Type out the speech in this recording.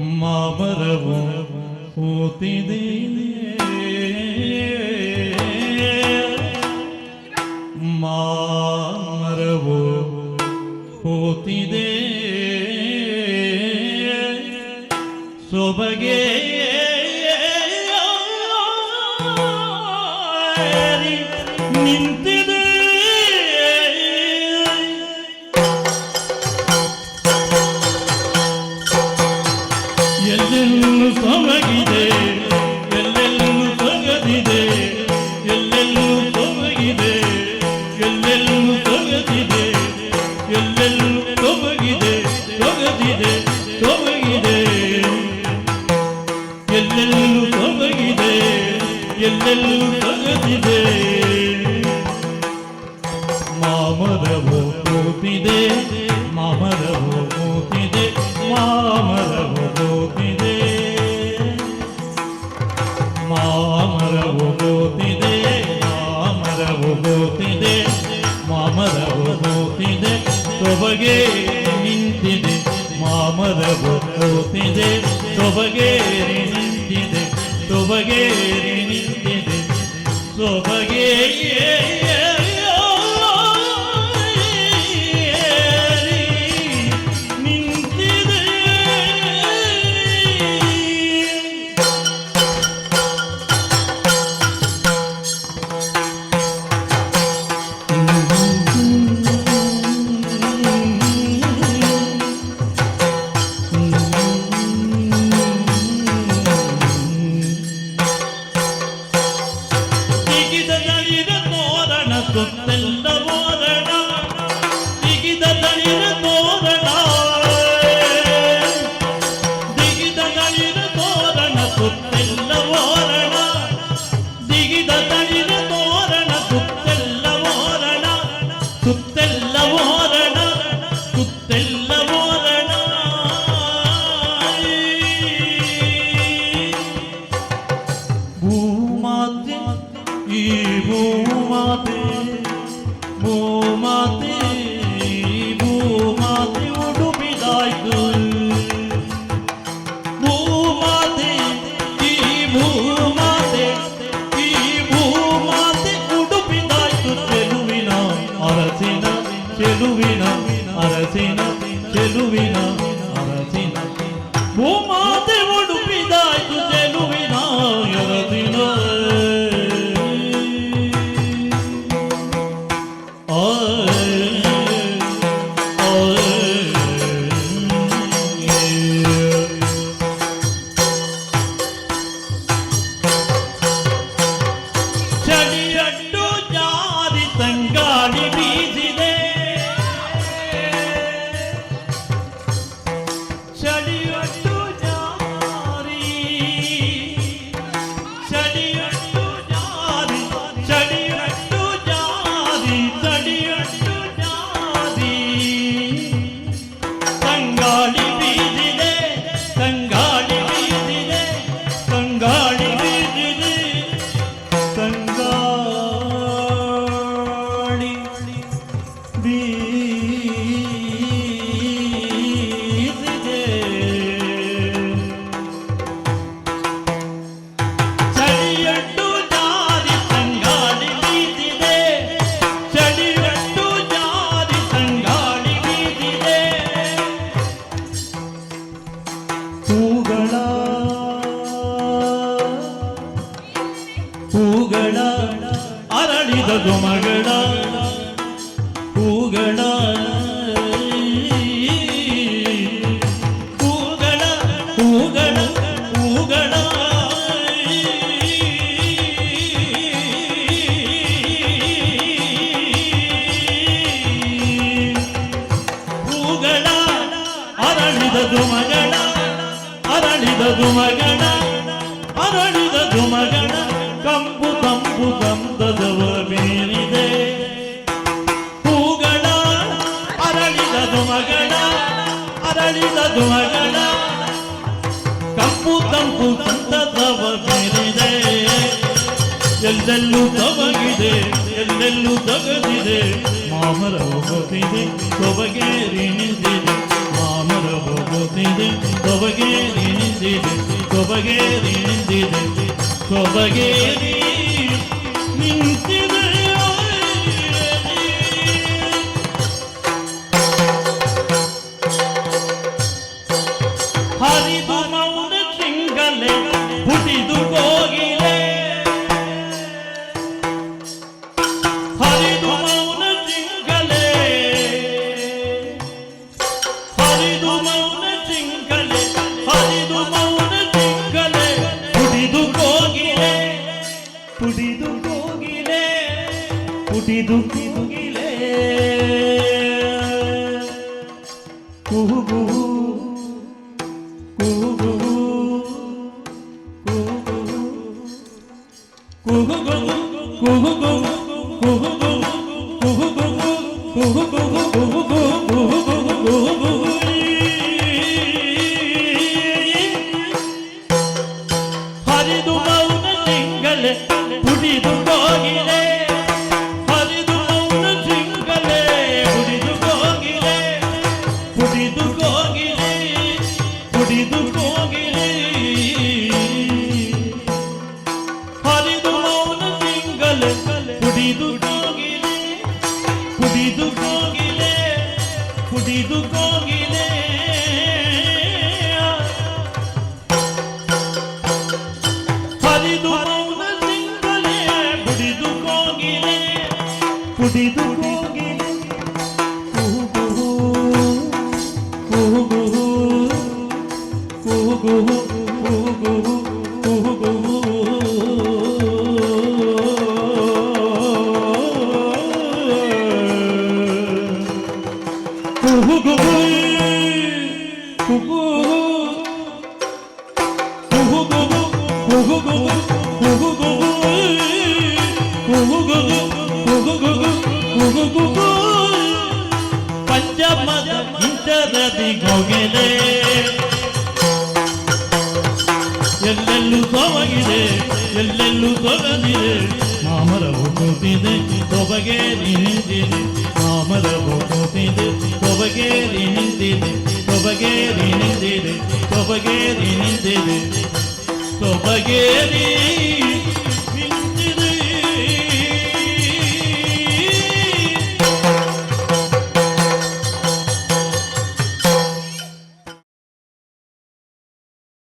ಮಾಮರವು ಕೂತಿದೆ. ಮಾಮರವು ಕೂತಿದೆ. ಸೊಬಗೆ ನಿಂತಿದೆ. ಎಲ್ಲೆಲ್ಲೂ ಸೊಬಗಿದೆ ಎಲ್ಲೆಲ್ಲೂ ಸೊಗದಿದೆ ಎಲ್ಲೆಲ್ಲೂ ಸೊಬಗಿದೆ ಎಲ್ಲೆಲ್ಲೂ ಸೊಗದಿದೆ ಎಲ್ಲೆಲ್ಲೂ ತೊಬಗಿದೆ ಸೊಗದಿದೆ ತೊಬಗಿದೆ ಎಲ್ಲೆಲ್ಲೂ ಸೊಬಗಿದೆ ಎಲ್ಲೆಲ್ಲೂ ಸೊಗದಿದೆ ಸೊಬಗೆ ನಿಂತಿದೆ ಮಾಮರವು ಕೂತಿದೆ ಸೊಬಗೇರಿ ನಿಂತಿದೆ ಸೊಬಗೇರಿ نقبل பூமாதே பூமாதே உடுமிதாய்க்குள் பூமாதே ஈ பூமாதே ஈ பூமாதே உடுமிதாய்க்குள் செலுவினா அரசினா செலுவினா அரசினா செலுவினா அரசினா பூமாதே உடுமிதாய்க்குள் செலுவினா புகழா புகழா அரளித மகளா ಮಾಡಿದ ಧುಮಗಣ ಕಂಪು ತಂಪು ಗಂಧದವ ಮೀರಿದೆ ಹೂಗಳ ಅರಳಿದ ಧುಮಗಣ ಅರಳಿದ ಧುಮಗಣ ಕಂಪು ತಂಪು ಗಂಧದವ ಮೀರಿದೆ ಎಲ್ಲೆಲ್ಲೂ ತಮಗಿದೆ ಎಲ್ಲೆಲ್ಲೂ ತಗದಿದೆ, ಮಾಮರ ಹೋಗಿದೆ ಸೊಬಗೇರಿ ನಿಂತಿದೆ. amara bhagavate tobage ninide tobage ninide tobage ninide കുടിതു കുകിലേ Kuhu Kuhu Kuhu Kuhu Kuhu Kuhu Kuhu Kuhu Kuhu Kuhu Kuhu ಕುಡಿದು ಕೋಗಿಲೆ. ಹೋಗಿದೆ ಎಲ್ಲೆಲ್ಲೂ ತೊಬಗಿದೆ ಎಲ್ಲೆಲ್ಲೂ ತೊಲದಿದೆ ಮಾಮರ ಹೋಗುತ್ತಿದೆ ತೊಬಗೇರಿ ನಿಂತಿದೆ ಮಾಮರ ಹೋಗುತ್ತಿದೆ ತೊಬಗೇರಿ ನಿಂತಿದೆ ತೊಬಗೇರಿ ನಿಂತಿದೆ ತೊಬಗೇರಿ ನಿಂತಿದೆ ತೊಬಗೇರಿ